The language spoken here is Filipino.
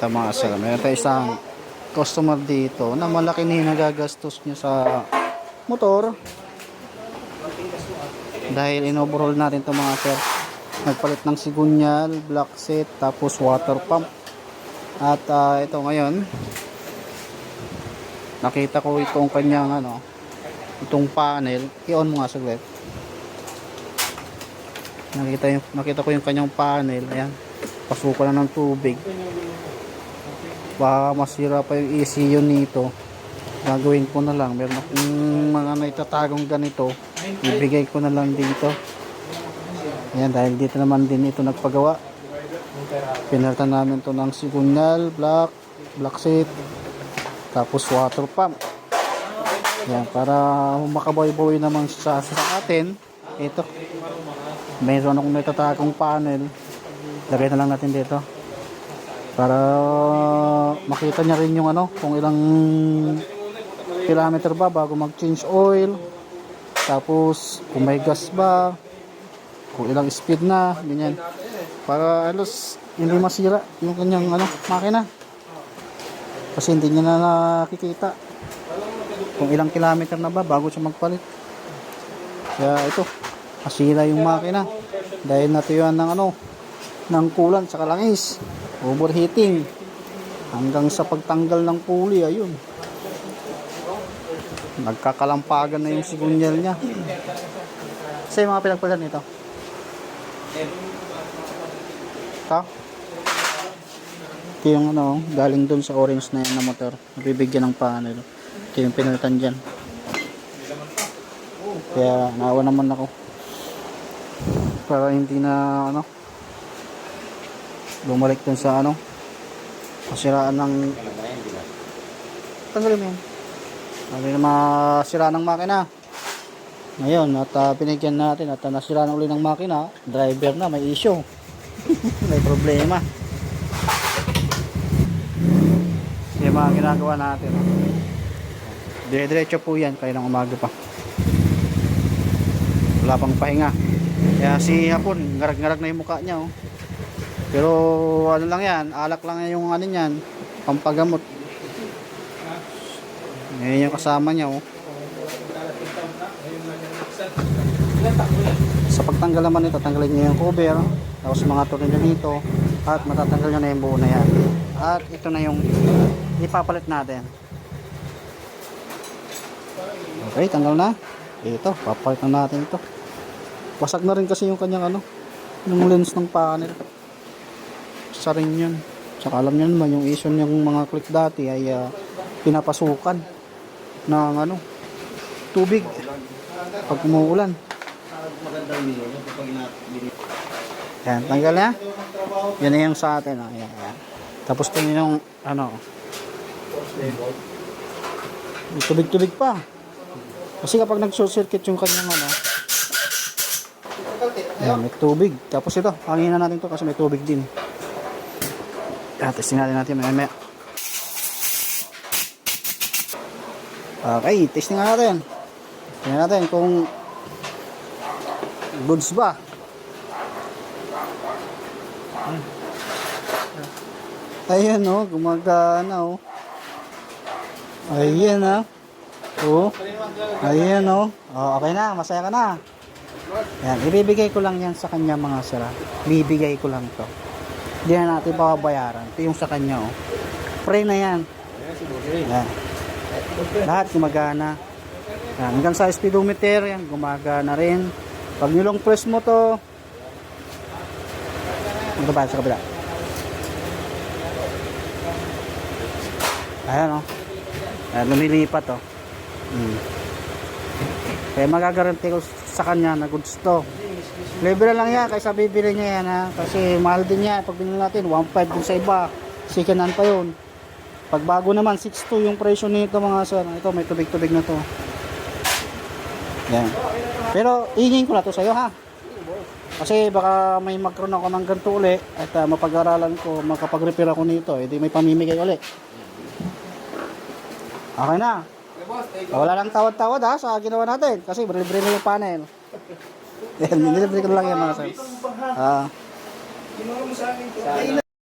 Ito mga sir, meron tayo isang customer dito na malaki na nagagastos niya sa motor. Dahil in-overhaul natin ito mga sir. Nagpalit ng sigunyal, block set, tapos water pump. At ah, ito ngayon, nakita ko itong kanyang ano, itong panel. I-on mo nga saglit. Nakita, yung, nakita ko yung kanyang panel. Ayan. Pasukan na ng tubig. Baka masira pa yung ECU nito. Gagawin ko na lang. Meron akong mga naitatagong ganito. Ibigay ko na lang dito. Ayan, dahil dito naman din ito nagpagawa. Pinalitan namin to ng signal, black, black seat, tapos water pump. Ayan, para makaboy-boy naman sa, sa atin. Ito. Mayroon akong naitatagong panel. Lagay na lang natin dito. Para makita niya rin yung ano, kung ilang kilometer ba bago mag-change oil. Tapos kung may gas ba, kung ilang speed na, ganyan. Para alos hindi masira yung kanyang ano, makina. Kasi hindi niya na nakikita kung ilang kilometer na ba bago siya magpalit. Kaya ito, masira yung makina dahil natuyuan ng ano, ng kulan sa kalangis, overheating, hanggang sa pagtanggal ng pulley, ayun. Nagkakalampagan na yung sigunyal niya. Sa mga pinagpalan nito? Ito? Ito yung ano, galing dun sa orange na yun na motor. Nabibigyan ng panel. Ito yung pinalitan dyan. Kaya naawa naman ako. Para hindi na ano, bumalik dun sa ano, masiraan ng tanggalin mo yan. Sabi na masira ng makina. Ngayon, at uh, pinigyan natin at uh, nasira na uli ng makina, driver na, may issue. may problema. Yung mga ginagawa natin. Dire-diretso po yan, kaya ng umaga pa. Wala pang pahinga. Kaya si Hapon, ngarag-ngarag na yung mukha niya. Oh. Pero ano lang yan, alak lang yung ano niyan, pampagamot. Ngayon yung kasama niya. Oh. Sa pagtanggal naman ito, tanggalin niya yung cover, tapos mga tornilyo dito, at matatanggal niya na yung buo na yan. At ito na yung ipapalit natin. Okay, tanggal na. Ito, papalit na natin ito. Wasak na rin kasi yung kanyang ano, yung lens ng panel. Sa rin yun. Saka alam niyo naman, yung issue yung mga click dati ay ah, pinapasukan ng ano, tubig pag umuulan. Yan, tanggal na. Yan na yung sa atin. Oh. Yan, yan. Tapos ito yung ano. Tubig-tubig pa. Kasi kapag nag-short circuit yung kanyang ano. Yan, may tubig. Tapos ito, hanginan natin to kasi may tubig din. Yan, testing natin natin maya maya. Okay, testing natin. Tingnan natin kung goods ba. Ayan oh, gumagana oh. Ayan ah. Oh. Ayan oh. Oh, okay na, masaya ka na. Yan, ibibigay ko lang yan sa kanya mga sira. Bibigay ko lang to. Hindi na natin papabayaran. Ito yung sa kanya oh. Pre na yan. Yan. Lahat gumagana. Hanggang sa speedometer, yan, gumagana rin. Pag nilong press mo to, ito ba sa kabila? Ayan o. Oh. Ayan, lumilipat. Oh. Hmm. Kaya magagaranti ko sa kanya na goods to. Libre lang yan, kaysa bibili niya yan ha. Kasi mahal din yan. Pag binili natin, 1.5 dun sa iba. Second hand pa yun. Pag bago naman, 6.2 yung presyo nito mga sir. Ito, may tubig-tubig na to. Yan. Pero, ingin ko na to sa'yo ha. Kasi baka may magkaroon ako ng ganito uli at uh, mapag-aralan ko, makapag-repair ako nito, edi may pamimigay uli. Okay na. Wala lang tawad-tawad ha sa ginawa natin kasi libre na yung panel. Yan, nilibre ko lang yan mga sir. Ah. Kinuha mo sa akin.